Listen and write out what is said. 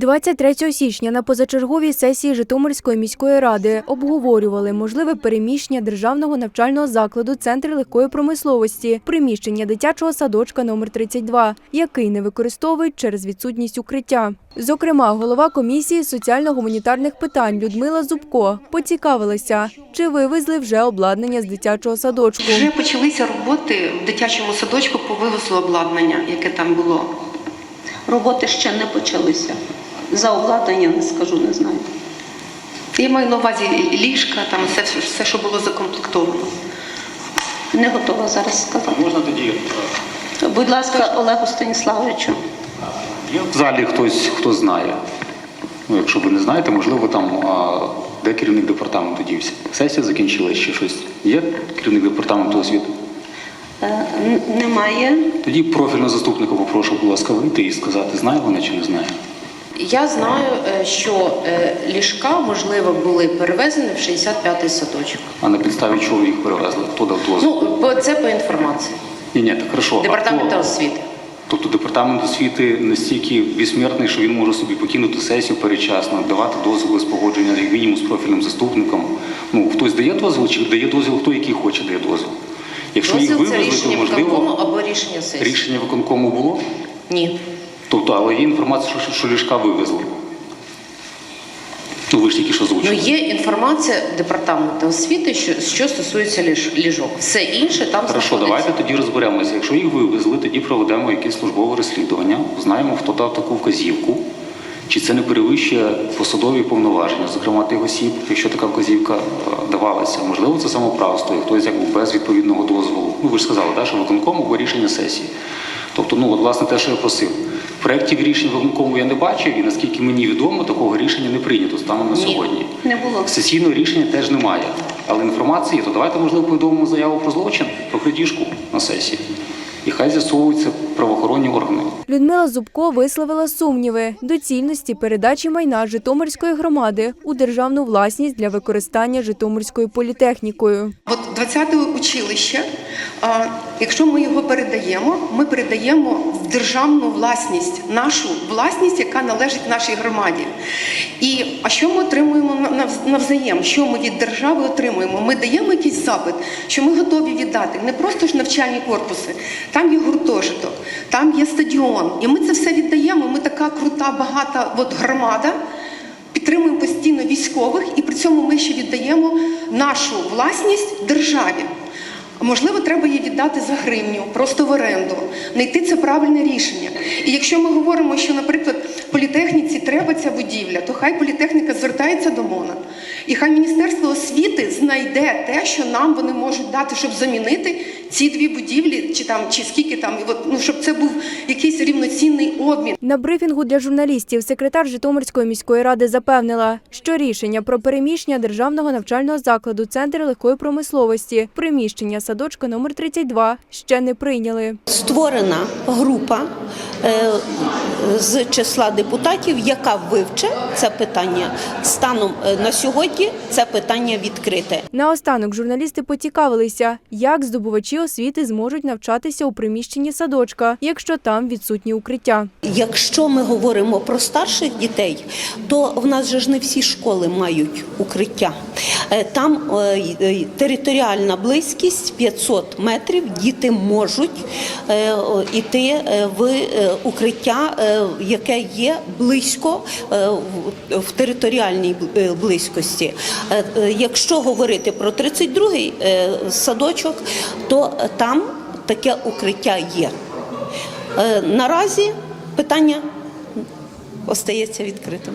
23 січня на позачерговій сесії Житомирської міської ради обговорювали можливе переміщення державного навчального закладу Центр легкої промисловості, приміщення дитячого садочка номер 32, який не використовують через відсутність укриття. Зокрема, голова комісії соціально-гуманітарних питань Людмила Зубко поцікавилася, чи вивезли вже обладнання з дитячого садочку. Вже почалися роботи в дитячому садочку по вивозу обладнання, яке там було. Роботи ще не почалися. За обладнання не скажу, не знаю. Я маю на увазі ліжка, там все, все, що було закомплектовано. Не готова зараз сказати. Можна тоді Будь ласка, Олегу Станіславовичу. є в залі хтось, хто знає. Ну, якщо ви не знаєте, можливо, там а, де керівник департаменту дівся. Сесія закінчилась чи щось. Є керівник департаменту освіти? Е, Немає. Тоді профільного заступника попрошу, будь ласка, вийти і сказати, знає вона чи не знає. Я знаю, е, що е, ліжка, можливо, були перевезені в 65-й садочок. А на підставі чого їх перевезли? Хто дав дозвіл? Ну, це по інформації. ні, ні, так хорошо. Хто- освіти. Тобто департамент освіти настільки безсмертний, що він може собі покинути сесію передчасно, давати дозволи з погодження, як мінімум з профільним заступником. Ну хтось дає дозвіл, чи дає дозвіл, хто який хоче дає дозвіл. Якщо їх Дозвіл це вивезли, то рішення виконкому можливо або рішення сесії. рішення виконкому було. Ні. Тобто, але є інформація, що, що ліжка вивезли. Ну ви ж тільки що Ну, є інформація департаменту освіти, що, що стосується ліж, ліжок. Все інше там Хорошо, знаходиться. давайте тоді розберемося. Якщо їх вивезли, тоді проведемо якесь службове розслідування, знаємо, хто дав таку вказівку, чи це не перевищує посадові повноваження, зокрема тих осіб, якщо така вказівка е, давалася. Можливо, це самоправство, і хтось якби без відповідного дозволу. Ну ви ж сказали, да, що виконком або рішення сесії. Тобто, ну от власне те, що я просив. Проєктів рішень виконкому я не бачив, і наскільки мені відомо, такого рішення не прийнято станом на Ні. сьогодні. Не було. Сесійного рішення теж немає. Але інформації, є, то давайте, можливо, повідомимо заяву про злочин, про крадіжку на сесії. І хай з'ясовуються правоохоронні органи. Людмила Зубко висловила сумніви доцільності передачі майна Житомирської громади у державну власність для використання Житомирською політехнікою. От 20-те училище, а, якщо ми його передаємо, ми передаємо в державну власність, нашу власність, яка належить нашій громаді. І а що ми отримуємо на- навзаєм? Що ми від держави отримуємо? Ми даємо якийсь запит, що ми готові віддати не просто ж навчальні корпуси, там є гуртожиток, там є стадіон. І ми це все віддаємо. Ми така крута, багата от громада. Підтримуємо постійно військових, і при цьому ми ще віддаємо нашу власність державі. Можливо, треба її віддати за гривню, просто в оренду, знайти це правильне рішення. І якщо ми говоримо, що, наприклад, політехніці треба ця будівля, то хай політехніка звертається до МОНа. І хай Міністерство освіти знайде те, що нам вони можуть дати, щоб замінити ці дві будівлі, чи там, чи скільки там, і от, ну, щоб це був якийсь рівноцінний обмін. На брифінгу для журналістів секретар Житомирської міської ради запевнила, що рішення про переміщення державного навчального закладу Центр легкої промисловості, приміщення садочка номер 32 ще не прийняли. Створена група з числа депутатів, яка вивче це питання. Станом е, на сьогодні це питання відкрите. Наостанок журналісти поцікавилися, як здобувачі освіти зможуть навчатися у приміщенні садочка, якщо там відсутні укриття. Якщо ми говоримо про старших дітей, то в нас же ж не всі школи мають укриття. Е, Там е, е, територіальна близькість 500 метрів. Діти можуть іти в укриття, яке є близько в- територіальній близькості. Якщо говорити про 32-й е, садочок, то там таке укриття є. Наразі питання остається відкритим.